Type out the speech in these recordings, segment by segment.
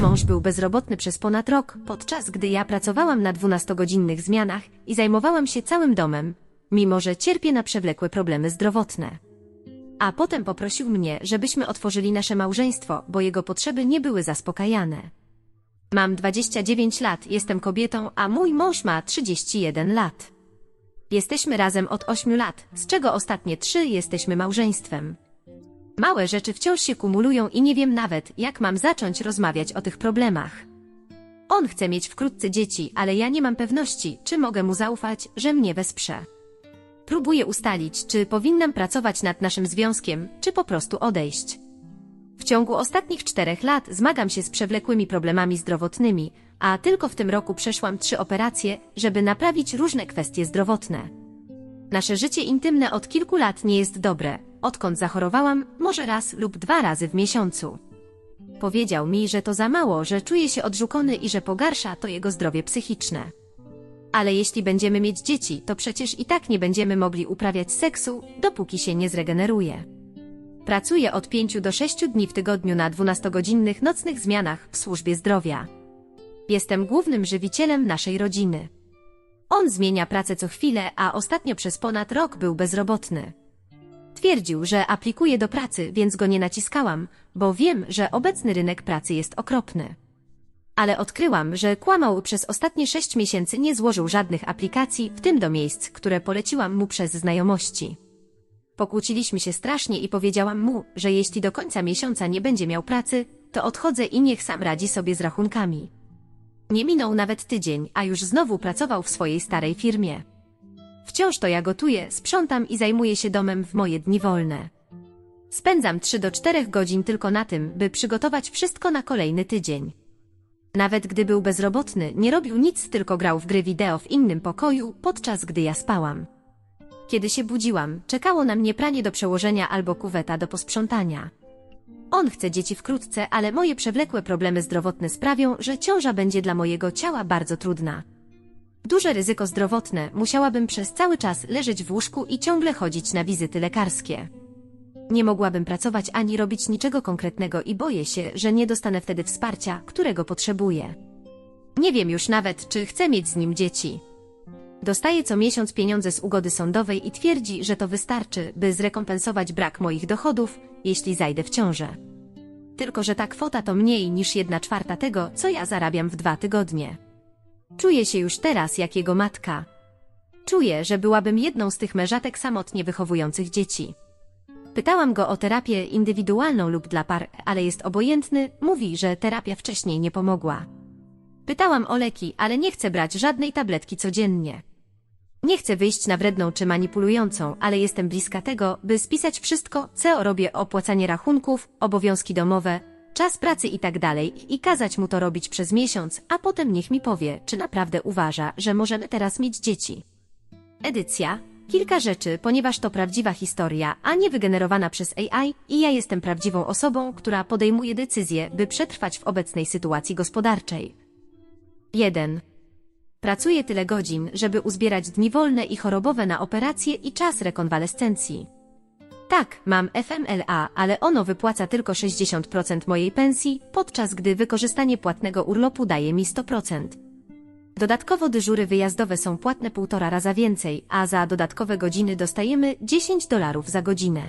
mąż był bezrobotny przez ponad rok, podczas gdy ja pracowałam na 12-godzinnych zmianach i zajmowałam się całym domem, mimo że cierpię na przewlekłe problemy zdrowotne. A potem poprosił mnie, żebyśmy otworzyli nasze małżeństwo, bo jego potrzeby nie były zaspokajane. Mam 29 lat, jestem kobietą, a mój mąż ma 31 lat. Jesteśmy razem od 8 lat, z czego ostatnie 3 jesteśmy małżeństwem. Małe rzeczy wciąż się kumulują i nie wiem nawet, jak mam zacząć rozmawiać o tych problemach. On chce mieć wkrótce dzieci, ale ja nie mam pewności, czy mogę mu zaufać, że mnie wesprze. Próbuję ustalić, czy powinnam pracować nad naszym związkiem, czy po prostu odejść. W ciągu ostatnich czterech lat zmagam się z przewlekłymi problemami zdrowotnymi, a tylko w tym roku przeszłam trzy operacje, żeby naprawić różne kwestie zdrowotne. Nasze życie intymne od kilku lat nie jest dobre. Odkąd zachorowałam, może raz lub dwa razy w miesiącu. Powiedział mi, że to za mało, że czuje się odrzucony i że pogarsza to jego zdrowie psychiczne. Ale jeśli będziemy mieć dzieci, to przecież i tak nie będziemy mogli uprawiać seksu, dopóki się nie zregeneruje. Pracuję od 5 do 6 dni w tygodniu na 12-godzinnych nocnych zmianach w służbie zdrowia. Jestem głównym żywicielem naszej rodziny. On zmienia pracę co chwilę, a ostatnio przez ponad rok był bezrobotny. Twierdził, że aplikuje do pracy, więc go nie naciskałam, bo wiem, że obecny rynek pracy jest okropny. Ale odkryłam, że kłamał przez ostatnie sześć miesięcy nie złożył żadnych aplikacji, w tym do miejsc, które poleciłam mu przez znajomości. Pokłóciliśmy się strasznie i powiedziałam mu, że jeśli do końca miesiąca nie będzie miał pracy, to odchodzę i niech sam radzi sobie z rachunkami. Nie minął nawet tydzień, a już znowu pracował w swojej starej firmie. Wciąż to ja gotuję, sprzątam i zajmuję się domem w moje dni wolne. Spędzam 3 do 4 godzin tylko na tym, by przygotować wszystko na kolejny tydzień. Nawet gdy był bezrobotny, nie robił nic, tylko grał w gry wideo w innym pokoju, podczas gdy ja spałam. Kiedy się budziłam, czekało na mnie pranie do przełożenia albo kuweta do posprzątania. On chce dzieci wkrótce, ale moje przewlekłe problemy zdrowotne sprawią, że ciąża będzie dla mojego ciała bardzo trudna. Duże ryzyko zdrowotne, musiałabym przez cały czas leżeć w łóżku i ciągle chodzić na wizyty lekarskie. Nie mogłabym pracować ani robić niczego konkretnego i boję się, że nie dostanę wtedy wsparcia, którego potrzebuję. Nie wiem już nawet, czy chcę mieć z nim dzieci. Dostaje co miesiąc pieniądze z ugody sądowej i twierdzi, że to wystarczy, by zrekompensować brak moich dochodów, jeśli zajdę w ciążę. Tylko, że ta kwota to mniej niż jedna czwarta tego, co ja zarabiam w dwa tygodnie. Czuję się już teraz jak jego matka. Czuję, że byłabym jedną z tych mężatek samotnie wychowujących dzieci. Pytałam go o terapię indywidualną lub dla par, ale jest obojętny, mówi, że terapia wcześniej nie pomogła. Pytałam o leki, ale nie chcę brać żadnej tabletki codziennie. Nie chcę wyjść na wredną czy manipulującą, ale jestem bliska tego, by spisać wszystko, co robię, opłacanie rachunków, obowiązki domowe, czas pracy i tak dalej i kazać mu to robić przez miesiąc, a potem niech mi powie, czy naprawdę uważa, że możemy teraz mieć dzieci. Edycja. Kilka rzeczy, ponieważ to prawdziwa historia, a nie wygenerowana przez AI i ja jestem prawdziwą osobą, która podejmuje decyzje, by przetrwać w obecnej sytuacji gospodarczej. 1. Pracuję tyle godzin, żeby uzbierać dni wolne i chorobowe na operacje i czas rekonwalescencji. Tak, mam FMLA, ale ono wypłaca tylko 60% mojej pensji, podczas gdy wykorzystanie płatnego urlopu daje mi 100%. Dodatkowo dyżury wyjazdowe są płatne półtora raza więcej, a za dodatkowe godziny dostajemy 10 dolarów za godzinę.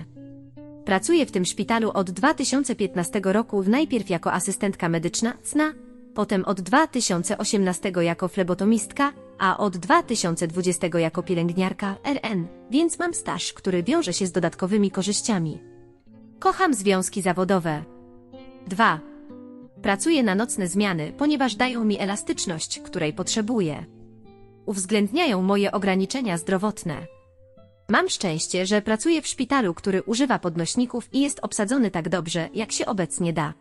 Pracuję w tym szpitalu od 2015 roku najpierw jako asystentka medyczna, CNA, potem od 2018 jako flebotomistka, a od 2020 jako pielęgniarka RN, więc mam staż, który wiąże się z dodatkowymi korzyściami. Kocham związki zawodowe. 2. Pracuję na nocne zmiany, ponieważ dają mi elastyczność, której potrzebuję. Uwzględniają moje ograniczenia zdrowotne. Mam szczęście, że pracuję w szpitalu, który używa podnośników i jest obsadzony tak dobrze, jak się obecnie da.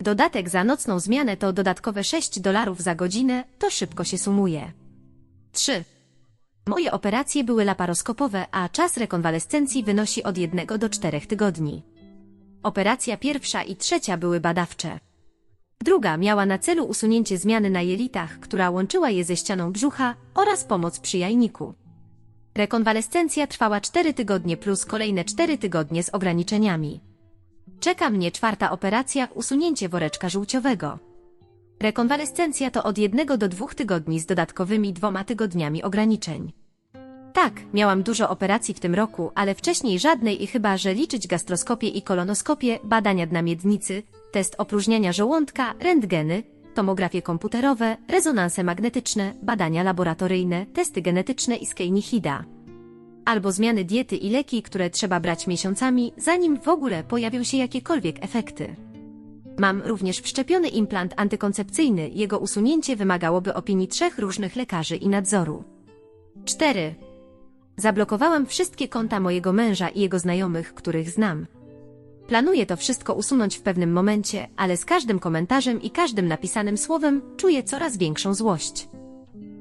Dodatek za nocną zmianę to dodatkowe 6 dolarów za godzinę, to szybko się sumuje. 3. Moje operacje były laparoskopowe, a czas rekonwalescencji wynosi od 1 do 4 tygodni. Operacja pierwsza i trzecia były badawcze. Druga miała na celu usunięcie zmiany na jelitach, która łączyła je ze ścianą brzucha oraz pomoc przy jajniku. Rekonwalescencja trwała 4 tygodnie plus kolejne 4 tygodnie z ograniczeniami. Czeka mnie czwarta operacja, usunięcie woreczka żółciowego. Rekonwalescencja to od jednego do dwóch tygodni z dodatkowymi dwoma tygodniami ograniczeń. Tak, miałam dużo operacji w tym roku, ale wcześniej żadnej i chyba, że liczyć gastroskopię i kolonoskopię, badania dna miednicy, test opróżniania żołądka, rentgeny, tomografie komputerowe, rezonanse magnetyczne, badania laboratoryjne, testy genetyczne i skejnihida. Albo zmiany diety i leki, które trzeba brać miesiącami, zanim w ogóle pojawią się jakiekolwiek efekty. Mam również wszczepiony implant antykoncepcyjny, jego usunięcie wymagałoby opinii trzech różnych lekarzy i nadzoru. 4. Zablokowałam wszystkie konta mojego męża i jego znajomych, których znam. Planuję to wszystko usunąć w pewnym momencie, ale z każdym komentarzem i każdym napisanym słowem czuję coraz większą złość.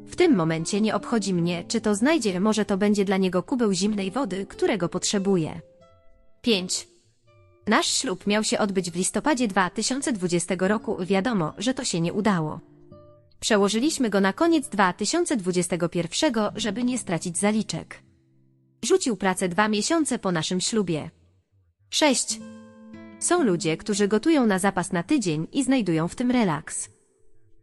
W tym momencie nie obchodzi mnie, czy to znajdzie, może to będzie dla niego kubeł zimnej wody, którego potrzebuje. 5. Nasz ślub miał się odbyć w listopadzie 2020 roku, wiadomo, że to się nie udało. Przełożyliśmy go na koniec 2021, żeby nie stracić zaliczek. Rzucił pracę dwa miesiące po naszym ślubie. 6. Są ludzie, którzy gotują na zapas na tydzień i znajdują w tym relaks.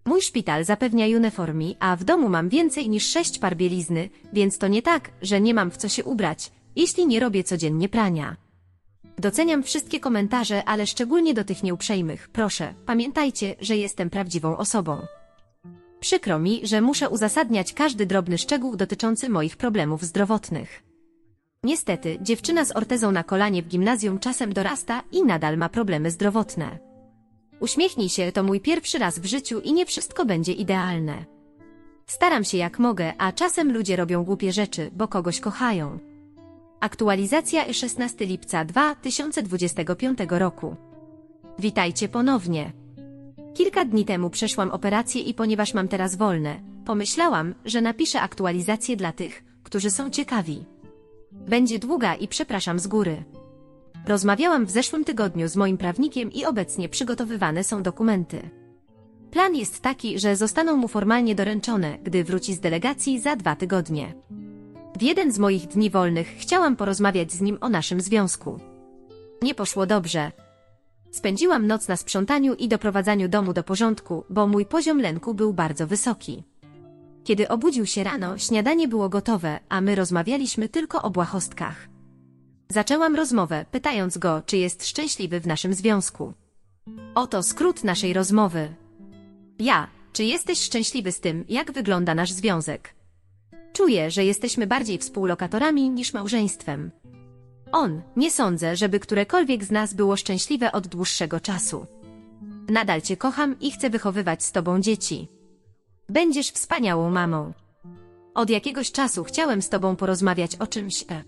Mój szpital zapewnia uniformi, a w domu mam więcej niż sześć par bielizny, więc to nie tak, że nie mam w co się ubrać, jeśli nie robię codziennie prania. Doceniam wszystkie komentarze, ale szczególnie do tych nieuprzejmych. Proszę, pamiętajcie, że jestem prawdziwą osobą. Przykro mi, że muszę uzasadniać każdy drobny szczegół dotyczący moich problemów zdrowotnych. Niestety, dziewczyna z ortezą na kolanie w gimnazjum czasem dorasta i nadal ma problemy zdrowotne. Uśmiechnij się, to mój pierwszy raz w życiu i nie wszystko będzie idealne. Staram się jak mogę, a czasem ludzie robią głupie rzeczy, bo kogoś kochają. Aktualizacja 16 lipca 2025 roku. Witajcie ponownie. Kilka dni temu przeszłam operację i ponieważ mam teraz wolne, pomyślałam, że napiszę aktualizację dla tych, którzy są ciekawi. Będzie długa i przepraszam z góry. Rozmawiałam w zeszłym tygodniu z moim prawnikiem i obecnie przygotowywane są dokumenty. Plan jest taki, że zostaną mu formalnie doręczone, gdy wróci z delegacji za dwa tygodnie. W jeden z moich dni wolnych chciałam porozmawiać z nim o naszym związku. Nie poszło dobrze. Spędziłam noc na sprzątaniu i doprowadzaniu domu do porządku, bo mój poziom lęku był bardzo wysoki. Kiedy obudził się rano, śniadanie było gotowe, a my rozmawialiśmy tylko o błahostkach. Zaczęłam rozmowę, pytając go, czy jest szczęśliwy w naszym związku. Oto skrót naszej rozmowy. Ja, czy jesteś szczęśliwy z tym, jak wygląda nasz związek? Czuję, że jesteśmy bardziej współlokatorami niż małżeństwem. On, nie sądzę, żeby którekolwiek z nas było szczęśliwe od dłuższego czasu. Nadal cię kocham i chcę wychowywać z tobą dzieci. Będziesz wspaniałą mamą. Od jakiegoś czasu chciałem z tobą porozmawiać o czymś. E.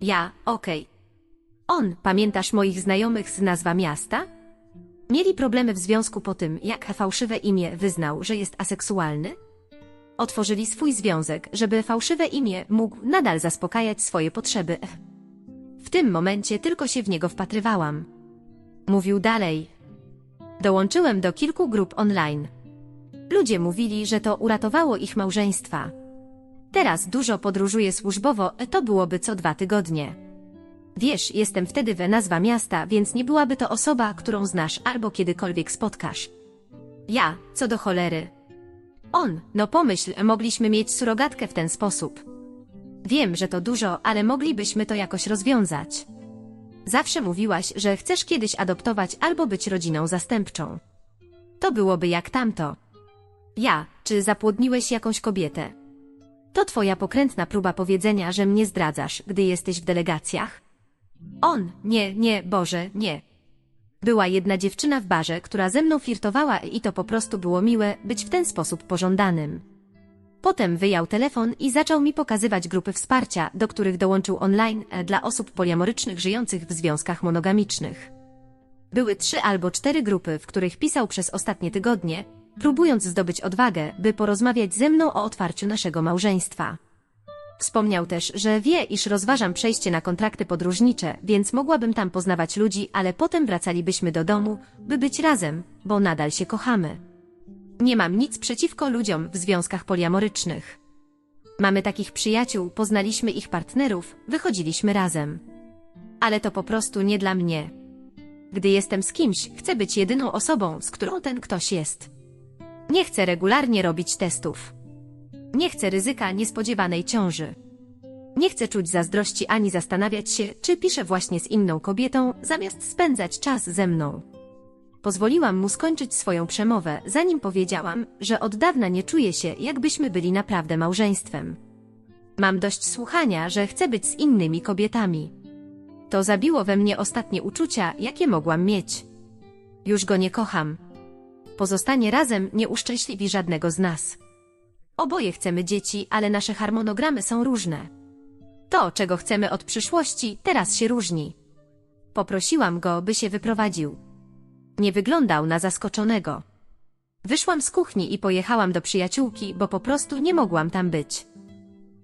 Ja, okej. On, pamiętasz moich znajomych z nazwa miasta? Mieli problemy w związku po tym, jak fałszywe imię wyznał, że jest aseksualny? Otworzyli swój związek, żeby fałszywe imię mógł nadal zaspokajać swoje potrzeby. W tym momencie tylko się w niego wpatrywałam. Mówił dalej. Dołączyłem do kilku grup online. Ludzie mówili, że to uratowało ich małżeństwa. Teraz dużo podróżuję służbowo, to byłoby co dwa tygodnie. Wiesz, jestem wtedy we nazwa miasta, więc nie byłaby to osoba, którą znasz albo kiedykolwiek spotkasz. Ja, co do cholery. On, no pomyśl, mogliśmy mieć surogatkę w ten sposób. Wiem, że to dużo, ale moglibyśmy to jakoś rozwiązać. Zawsze mówiłaś, że chcesz kiedyś adoptować albo być rodziną zastępczą. To byłoby jak tamto. Ja, czy zapłodniłeś jakąś kobietę? To twoja pokrętna próba powiedzenia, że mnie zdradzasz, gdy jesteś w delegacjach? On, nie, nie, Boże, nie. Była jedna dziewczyna w barze, która ze mną flirtowała i to po prostu było miłe być w ten sposób pożądanym. Potem wyjął telefon i zaczął mi pokazywać grupy wsparcia, do których dołączył online e, dla osób poliamorycznych żyjących w związkach monogamicznych. Były trzy albo cztery grupy, w których pisał przez ostatnie tygodnie, próbując zdobyć odwagę, by porozmawiać ze mną o otwarciu naszego małżeństwa. Wspomniał też, że wie, iż rozważam przejście na kontrakty podróżnicze, więc mogłabym tam poznawać ludzi, ale potem wracalibyśmy do domu, by być razem, bo nadal się kochamy. Nie mam nic przeciwko ludziom w związkach poliamorycznych. Mamy takich przyjaciół, poznaliśmy ich partnerów, wychodziliśmy razem. Ale to po prostu nie dla mnie. Gdy jestem z kimś, chcę być jedyną osobą, z którą ten ktoś jest. Nie chcę regularnie robić testów. Nie chcę ryzyka niespodziewanej ciąży. Nie chcę czuć zazdrości ani zastanawiać się, czy piszę właśnie z inną kobietą, zamiast spędzać czas ze mną. Pozwoliłam mu skończyć swoją przemowę, zanim powiedziałam, że od dawna nie czuję się, jakbyśmy byli naprawdę małżeństwem. Mam dość słuchania, że chcę być z innymi kobietami. To zabiło we mnie ostatnie uczucia, jakie mogłam mieć. Już go nie kocham. Pozostanie razem nie uszczęśliwi żadnego z nas. Oboje chcemy dzieci, ale nasze harmonogramy są różne. To, czego chcemy od przyszłości, teraz się różni. Poprosiłam go, by się wyprowadził. Nie wyglądał na zaskoczonego. Wyszłam z kuchni i pojechałam do przyjaciółki, bo po prostu nie mogłam tam być.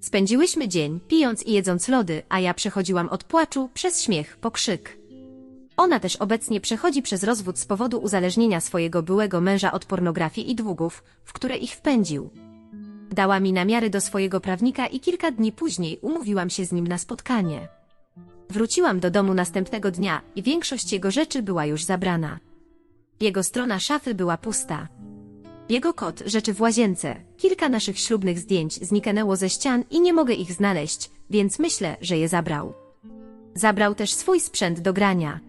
Spędziłyśmy dzień, pijąc i jedząc lody, a ja przechodziłam od płaczu przez śmiech po krzyk. Ona też obecnie przechodzi przez rozwód z powodu uzależnienia swojego byłego męża od pornografii i długów, w które ich wpędził. Dała mi namiary do swojego prawnika i kilka dni później umówiłam się z nim na spotkanie. Wróciłam do domu następnego dnia i większość jego rzeczy była już zabrana. Jego strona szafy była pusta. Jego kot rzeczy w łazience, kilka naszych ślubnych zdjęć zniknęło ze ścian i nie mogę ich znaleźć, więc myślę, że je zabrał. Zabrał też swój sprzęt do grania.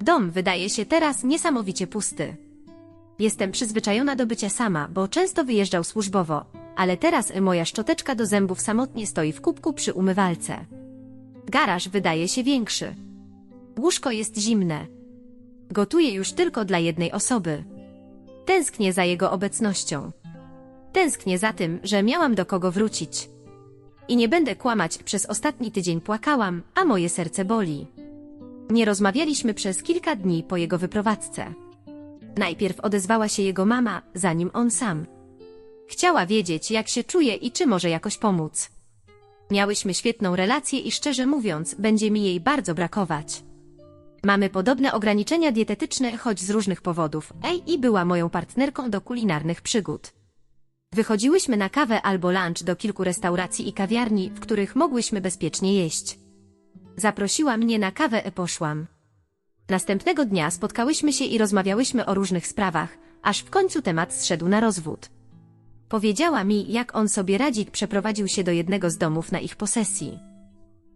Dom wydaje się teraz niesamowicie pusty. Jestem przyzwyczajona do bycia sama, bo często wyjeżdżał służbowo, ale teraz moja szczoteczka do zębów samotnie stoi w kubku przy umywalce. Garaż wydaje się większy. Łóżko jest zimne. Gotuję już tylko dla jednej osoby. Tęsknię za jego obecnością. Tęsknię za tym, że miałam do kogo wrócić. I nie będę kłamać, przez ostatni tydzień płakałam, a moje serce boli. Nie rozmawialiśmy przez kilka dni po jego wyprowadzce. Najpierw odezwała się jego mama, zanim on sam. Chciała wiedzieć, jak się czuje i czy może jakoś pomóc. Miałyśmy świetną relację i szczerze mówiąc, będzie mi jej bardzo brakować. Mamy podobne ograniczenia dietetyczne, choć z różnych powodów. Ej i była moją partnerką do kulinarnych przygód. Wychodziłyśmy na kawę albo lunch do kilku restauracji i kawiarni, w których mogłyśmy bezpiecznie jeść. Zaprosiła mnie na kawę i poszłam. Następnego dnia spotkałyśmy się i rozmawiałyśmy o różnych sprawach, aż w końcu temat zszedł na rozwód. Powiedziała mi, jak on sobie radzi, przeprowadził się do jednego z domów na ich posesji.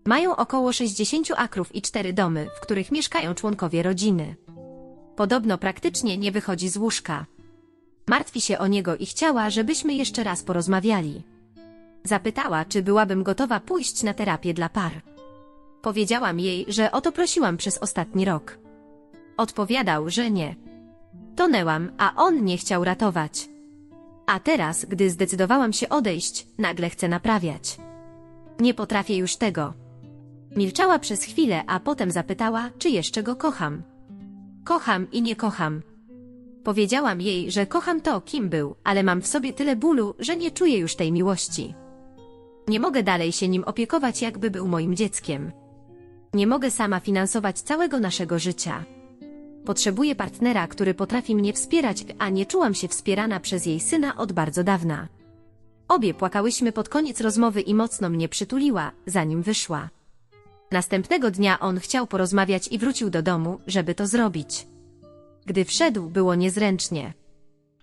Mają około 60 akrów i cztery domy, w których mieszkają członkowie rodziny. Podobno praktycznie nie wychodzi z łóżka. Martwi się o niego i chciała, żebyśmy jeszcze raz porozmawiali. Zapytała, czy byłabym gotowa pójść na terapię dla par. Powiedziałam jej, że o to prosiłam przez ostatni rok. Odpowiadał, że nie. Tonęłam, a on nie chciał ratować. A teraz, gdy zdecydowałam się odejść, nagle chce naprawiać. Nie potrafię już tego. Milczała przez chwilę, a potem zapytała, czy jeszcze go kocham. Kocham i nie kocham. Powiedziałam jej, że kocham to, kim był, ale mam w sobie tyle bólu, że nie czuję już tej miłości. Nie mogę dalej się nim opiekować, jakby był moim dzieckiem. Nie mogę sama finansować całego naszego życia. Potrzebuję partnera, który potrafi mnie wspierać, a nie czułam się wspierana przez jej syna od bardzo dawna. Obie płakałyśmy pod koniec rozmowy i mocno mnie przytuliła, zanim wyszła. Następnego dnia on chciał porozmawiać i wrócił do domu, żeby to zrobić. Gdy wszedł, było niezręcznie.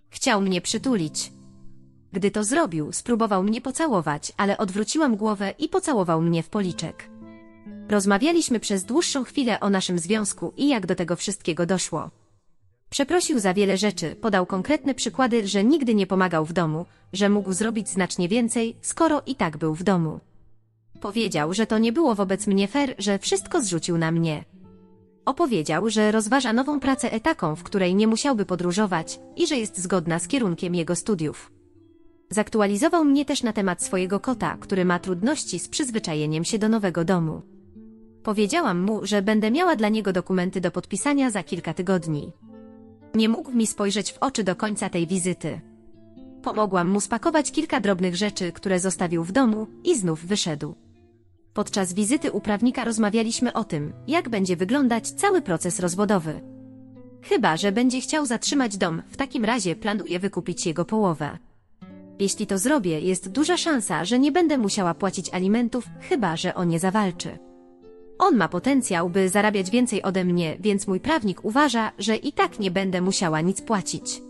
Chciał mnie przytulić. Gdy to zrobił, spróbował mnie pocałować, ale odwróciłam głowę i pocałował mnie w policzek. Rozmawialiśmy przez dłuższą chwilę o naszym związku i jak do tego wszystkiego doszło. Przeprosił za wiele rzeczy, podał konkretne przykłady, że nigdy nie pomagał w domu, że mógł zrobić znacznie więcej, skoro i tak był w domu. Powiedział, że to nie było wobec mnie fair, że wszystko zrzucił na mnie. Opowiedział, że rozważa nową pracę etaką, w której nie musiałby podróżować i że jest zgodna z kierunkiem jego studiów. Zaktualizował mnie też na temat swojego kota, który ma trudności z przyzwyczajeniem się do nowego domu. Powiedziałam mu, że będę miała dla niego dokumenty do podpisania za kilka tygodni. Nie mógł mi spojrzeć w oczy do końca tej wizyty. Pomogłam mu spakować kilka drobnych rzeczy, które zostawił w domu i znów wyszedł. Podczas wizyty u prawnika rozmawialiśmy o tym, jak będzie wyglądać cały proces rozwodowy. Chyba, że będzie chciał zatrzymać dom, w takim razie planuję wykupić jego połowę. Jeśli to zrobię, jest duża szansa, że nie będę musiała płacić alimentów, chyba że o nie zawalczy. On ma potencjał, by zarabiać więcej ode mnie, więc mój prawnik uważa, że i tak nie będę musiała nic płacić.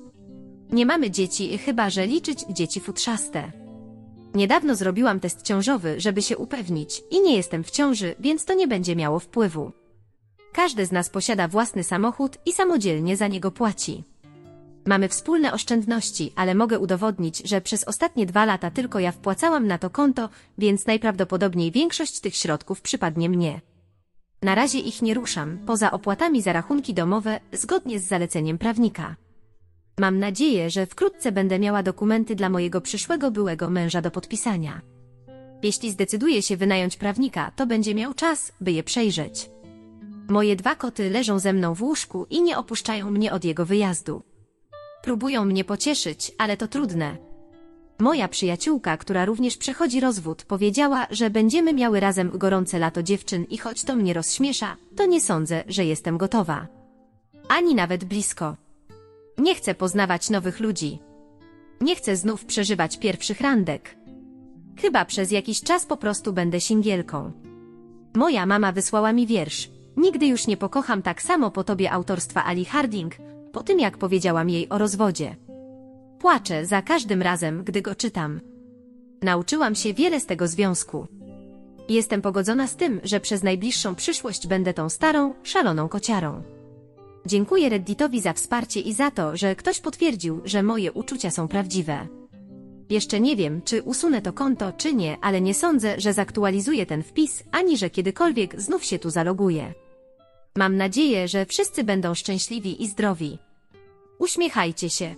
Nie mamy dzieci, chyba że liczyć dzieci futrzaste. Niedawno zrobiłam test ciążowy, żeby się upewnić i nie jestem w ciąży, więc to nie będzie miało wpływu. Każdy z nas posiada własny samochód i samodzielnie za niego płaci. Mamy wspólne oszczędności, ale mogę udowodnić, że przez ostatnie dwa lata tylko ja wpłacałam na to konto, więc najprawdopodobniej większość tych środków przypadnie mnie. Na razie ich nie ruszam, poza opłatami za rachunki domowe, zgodnie z zaleceniem prawnika. Mam nadzieję, że wkrótce będę miała dokumenty dla mojego przyszłego byłego męża do podpisania. Jeśli zdecyduje się wynająć prawnika, to będzie miał czas, by je przejrzeć. Moje dwa koty leżą ze mną w łóżku i nie opuszczają mnie od jego wyjazdu. Próbują mnie pocieszyć, ale to trudne. Moja przyjaciółka, która również przechodzi rozwód, powiedziała, że będziemy miały razem gorące lato dziewczyn i choć to mnie rozśmiesza, to nie sądzę, że jestem gotowa. Ani nawet blisko. Nie chcę poznawać nowych ludzi. Nie chcę znów przeżywać pierwszych randek. Chyba przez jakiś czas po prostu będę singielką. Moja mama wysłała mi wiersz. Nigdy już nie pokocham tak samo po tobie autorstwa Ali Harding, po tym jak powiedziałam jej o rozwodzie. Płaczę za każdym razem, gdy go czytam. Nauczyłam się wiele z tego związku. Jestem pogodzona z tym, że przez najbliższą przyszłość będę tą starą, szaloną kociarą. Dziękuję Redditowi za wsparcie i za to, że ktoś potwierdził, że moje uczucia są prawdziwe. Jeszcze nie wiem, czy usunę to konto, czy nie, ale nie sądzę, że zaktualizuję ten wpis, ani że kiedykolwiek znów się tu zaloguję. Mam nadzieję, że wszyscy będą szczęśliwi i zdrowi. Uśmiechajcie się.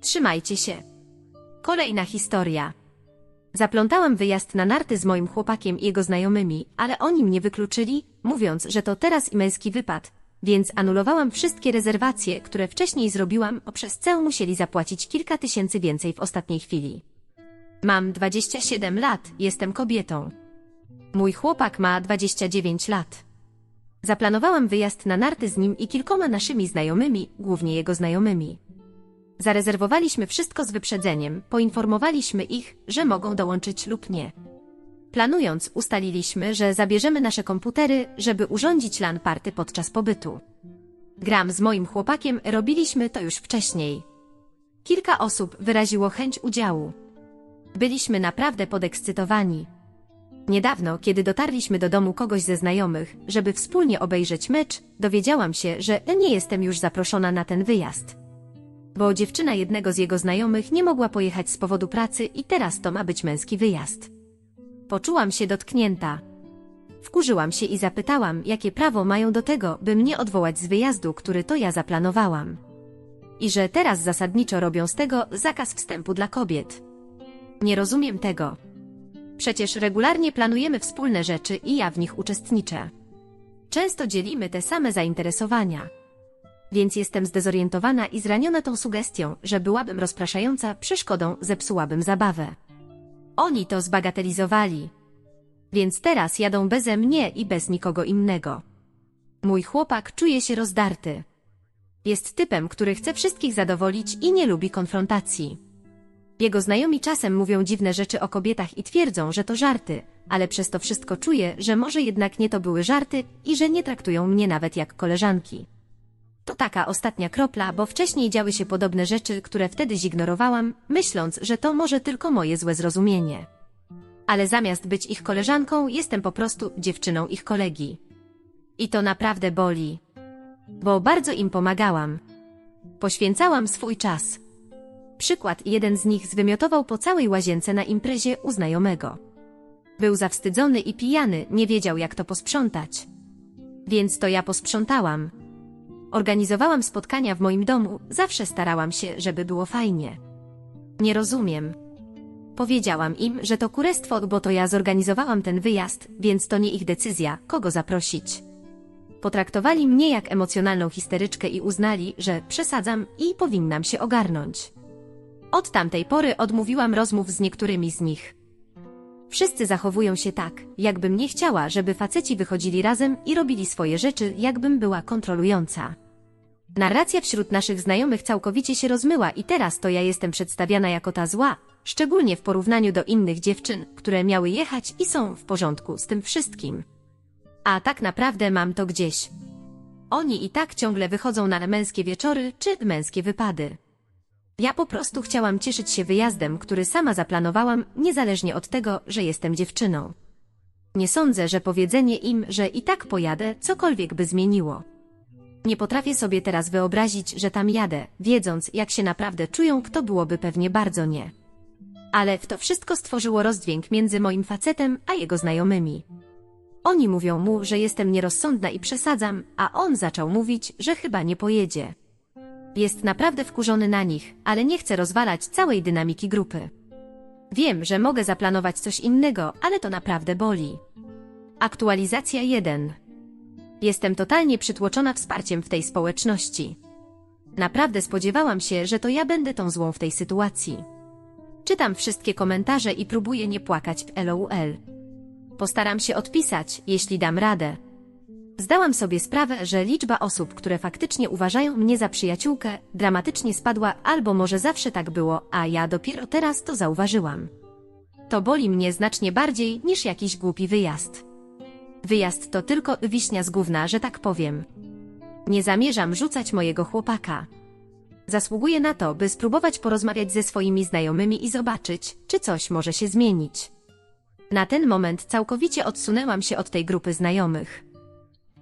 Trzymajcie się. Kolejna historia. Zaplątałam wyjazd na narty z moim chłopakiem i jego znajomymi, ale oni mnie wykluczyli, mówiąc, że to teraz i męski wypad, więc anulowałam wszystkie rezerwacje, które wcześniej zrobiłam, a przez cel musieli zapłacić kilka tysięcy więcej w ostatniej chwili. Mam 27 lat, jestem kobietą. Mój chłopak ma 29 lat. Zaplanowałam wyjazd na narty z nim i kilkoma naszymi znajomymi, głównie jego znajomymi. Zarezerwowaliśmy wszystko z wyprzedzeniem, poinformowaliśmy ich, że mogą dołączyć lub nie. Planując, ustaliliśmy, że zabierzemy nasze komputery, żeby urządzić LAN party podczas pobytu. Gram z moim chłopakiem, robiliśmy to już wcześniej. Kilka osób wyraziło chęć udziału. Byliśmy naprawdę podekscytowani. Niedawno, kiedy dotarliśmy do domu kogoś ze znajomych, żeby wspólnie obejrzeć mecz, dowiedziałam się, że nie jestem już zaproszona na ten wyjazd. Bo dziewczyna jednego z jego znajomych nie mogła pojechać z powodu pracy i teraz to ma być męski wyjazd. Poczułam się dotknięta. Wkurzyłam się i zapytałam, jakie prawo mają do tego, by mnie odwołać z wyjazdu, który to ja zaplanowałam. I że teraz zasadniczo robią z tego zakaz wstępu dla kobiet. Nie rozumiem tego. Przecież regularnie planujemy wspólne rzeczy i ja w nich uczestniczę. Często dzielimy te same zainteresowania. Więc jestem zdezorientowana i zraniona tą sugestią, że byłabym rozpraszająca przeszkodą, zepsułabym zabawę. Oni to zbagatelizowali. Więc teraz jadą beze mnie i bez nikogo innego. Mój chłopak czuje się rozdarty. Jest typem, który chce wszystkich zadowolić i nie lubi konfrontacji. Jego znajomi czasem mówią dziwne rzeczy o kobietach i twierdzą, że to żarty, ale przez to wszystko czuję, że może jednak nie to były żarty i że nie traktują mnie nawet jak koleżanki. To taka ostatnia kropla, bo wcześniej działy się podobne rzeczy, które wtedy zignorowałam, myśląc, że to może tylko moje złe zrozumienie. Ale zamiast być ich koleżanką, jestem po prostu dziewczyną ich kolegi. I to naprawdę boli. Bo bardzo im pomagałam. Poświęcałam swój czas. Przykład jeden z nich zwymiotował po całej łazience na imprezie u znajomego. Był zawstydzony i pijany, nie wiedział jak to posprzątać. Więc to ja posprzątałam. Organizowałam spotkania w moim domu, zawsze starałam się, żeby było fajnie. Nie rozumiem. Powiedziałam im, że to kurestwo, bo to ja zorganizowałam ten wyjazd, więc to nie ich decyzja, kogo zaprosić. Potraktowali mnie jak emocjonalną histeryczkę i uznali, że przesadzam i powinnam się ogarnąć. Od tamtej pory odmówiłam rozmów z niektórymi z nich. Wszyscy zachowują się tak, jakbym nie chciała, żeby faceci wychodzili razem i robili swoje rzeczy, jakbym była kontrolująca. Narracja wśród naszych znajomych całkowicie się rozmyła i teraz to ja jestem przedstawiana jako ta zła, szczególnie w porównaniu do innych dziewczyn, które miały jechać i są w porządku z tym wszystkim. A tak naprawdę mam to gdzieś. Oni i tak ciągle wychodzą na męskie wieczory czy męskie wypady. Ja po prostu chciałam cieszyć się wyjazdem, który sama zaplanowałam, niezależnie od tego, że jestem dziewczyną. Nie sądzę, że powiedzenie im, że i tak pojadę, cokolwiek by zmieniło. Nie potrafię sobie teraz wyobrazić, że tam jadę, wiedząc, jak się naprawdę czują, kto byłoby pewnie bardzo nie. Ale w to wszystko stworzyło rozdźwięk między moim facetem a jego znajomymi. Oni mówią mu, że jestem nierozsądna i przesadzam, a on zaczął mówić, że chyba nie pojedzie. Jest naprawdę wkurzony na nich, ale nie chce rozwalać całej dynamiki grupy. Wiem, że mogę zaplanować coś innego, ale to naprawdę boli. Aktualizacja 1. Jestem totalnie przytłoczona wsparciem w tej społeczności. Naprawdę spodziewałam się, że to ja będę tą złą w tej sytuacji. Czytam wszystkie komentarze i próbuję nie płakać w LOL. Postaram się odpisać, jeśli dam radę. Zdałam sobie sprawę, że liczba osób, które faktycznie uważają mnie za przyjaciółkę, dramatycznie spadła, albo może zawsze tak było, a ja dopiero teraz to zauważyłam. To boli mnie znacznie bardziej niż jakiś głupi wyjazd. Wyjazd to tylko wiśnia z gówna, że tak powiem. Nie zamierzam rzucać mojego chłopaka. Zasługuję na to, by spróbować porozmawiać ze swoimi znajomymi i zobaczyć, czy coś może się zmienić. Na ten moment całkowicie odsunęłam się od tej grupy znajomych.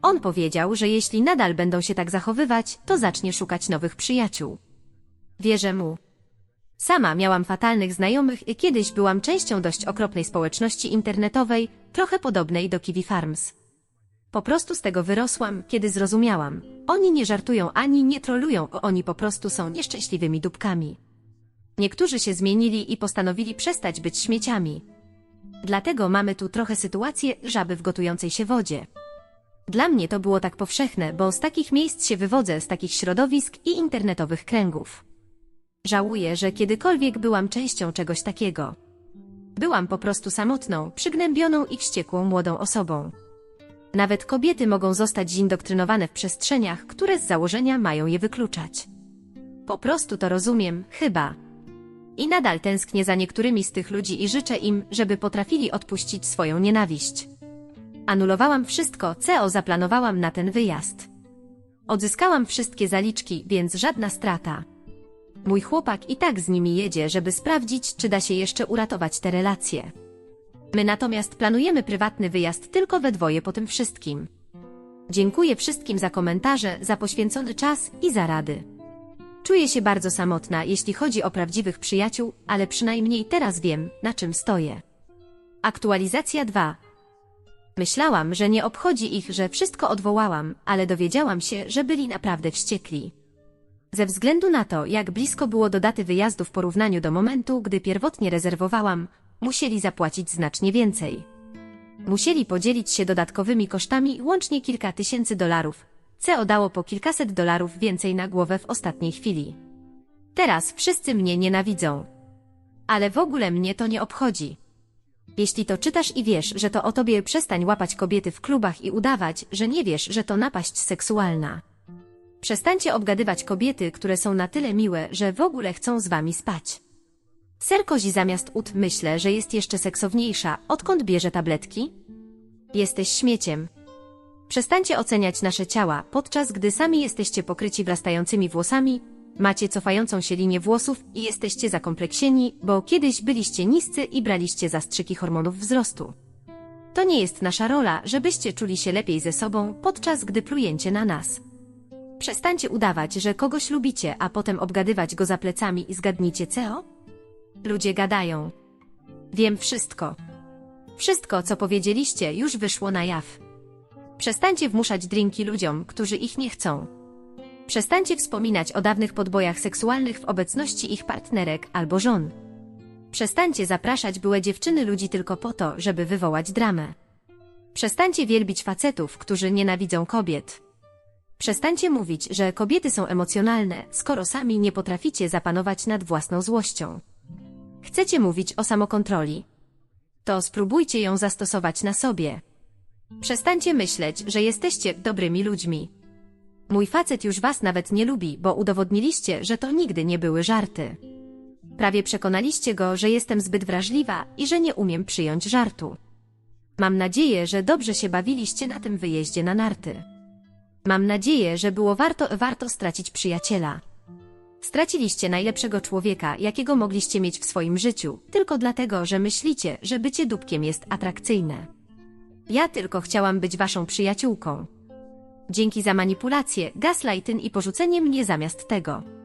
On powiedział, że jeśli nadal będą się tak zachowywać, to zacznie szukać nowych przyjaciół. Wierzę mu. Sama miałam fatalnych znajomych i kiedyś byłam częścią dość okropnej społeczności internetowej, trochę podobnej do Kiwi Farms. Po prostu z tego wyrosłam, kiedy zrozumiałam. Oni nie żartują ani nie trolują, oni po prostu są nieszczęśliwymi dupkami. Niektórzy się zmienili i postanowili przestać być śmieciami. Dlatego mamy tu trochę sytuację żaby w gotującej się wodzie. Dla mnie to było tak powszechne, bo z takich miejsc się wywodzę, z takich środowisk i internetowych kręgów. Żałuję, że kiedykolwiek byłam częścią czegoś takiego. Byłam po prostu samotną, przygnębioną i wściekłą młodą osobą. Nawet kobiety mogą zostać zindoktrynowane w przestrzeniach, które z założenia mają je wykluczać. Po prostu to rozumiem, chyba. I nadal tęsknię za niektórymi z tych ludzi i życzę im, żeby potrafili odpuścić swoją nienawiść. Anulowałam wszystko, co zaplanowałam na ten wyjazd. Odzyskałam wszystkie zaliczki, więc żadna strata. Mój chłopak i tak z nimi jedzie, żeby sprawdzić, czy da się jeszcze uratować te relacje. My natomiast planujemy prywatny wyjazd tylko we dwoje po tym wszystkim. Dziękuję wszystkim za komentarze, za poświęcony czas i za rady. Czuję się bardzo samotna, jeśli chodzi o prawdziwych przyjaciół, ale przynajmniej teraz wiem, na czym stoję. Aktualizacja 2. Myślałam, że nie obchodzi ich, że wszystko odwołałam, ale dowiedziałam się, że byli naprawdę wściekli. Ze względu na to, jak blisko było do daty wyjazdu w porównaniu do momentu, gdy pierwotnie rezerwowałam, musieli zapłacić znacznie więcej. Musieli podzielić się dodatkowymi kosztami łącznie kilka tysięcy dolarów, co dało po kilkaset dolarów więcej na głowę w ostatniej chwili. Teraz wszyscy mnie nienawidzą. Ale w ogóle mnie to nie obchodzi. Jeśli to czytasz i wiesz, że to o tobie przestań łapać kobiety w klubach i udawać, że nie wiesz, że to napaść seksualna. Przestańcie obgadywać kobiety, które są na tyle miłe, że w ogóle chcą z wami spać. Serkozi zamiast ut myślę, że jest jeszcze seksowniejsza, odkąd bierze tabletki? Jesteś śmieciem. Przestańcie oceniać nasze ciała, podczas gdy sami jesteście pokryci wrastającymi włosami, macie cofającą się linię włosów i jesteście zakompleksieni, bo kiedyś byliście niscy i braliście zastrzyki hormonów wzrostu. To nie jest nasza rola, żebyście czuli się lepiej ze sobą, podczas gdy plujecie na nas. Przestańcie udawać, że kogoś lubicie, a potem obgadywać go za plecami i zgadnijcie co? Ludzie gadają. Wiem wszystko. Wszystko, co powiedzieliście, już wyszło na jaw. Przestańcie wmuszać drinki ludziom, którzy ich nie chcą. Przestańcie wspominać o dawnych podbojach seksualnych w obecności ich partnerek albo żon. Przestańcie zapraszać byłe dziewczyny ludzi tylko po to, żeby wywołać dramę. Przestańcie wielbić facetów, którzy nienawidzą kobiet. Przestańcie mówić, że kobiety są emocjonalne, skoro sami nie potraficie zapanować nad własną złością. Chcecie mówić o samokontroli? To spróbujcie ją zastosować na sobie. Przestańcie myśleć, że jesteście dobrymi ludźmi. Mój facet już was nawet nie lubi, bo udowodniliście, że to nigdy nie były żarty. Prawie przekonaliście go, że jestem zbyt wrażliwa i że nie umiem przyjąć żartu. Mam nadzieję, że dobrze się bawiliście na tym wyjeździe na narty. Mam nadzieję, że było warto, warto stracić przyjaciela. Straciliście najlepszego człowieka, jakiego mogliście mieć w swoim życiu, tylko dlatego, że myślicie, że bycie dupkiem jest atrakcyjne. Ja tylko chciałam być waszą przyjaciółką. Dzięki za manipulację, gaslighting i porzucenie mnie zamiast tego.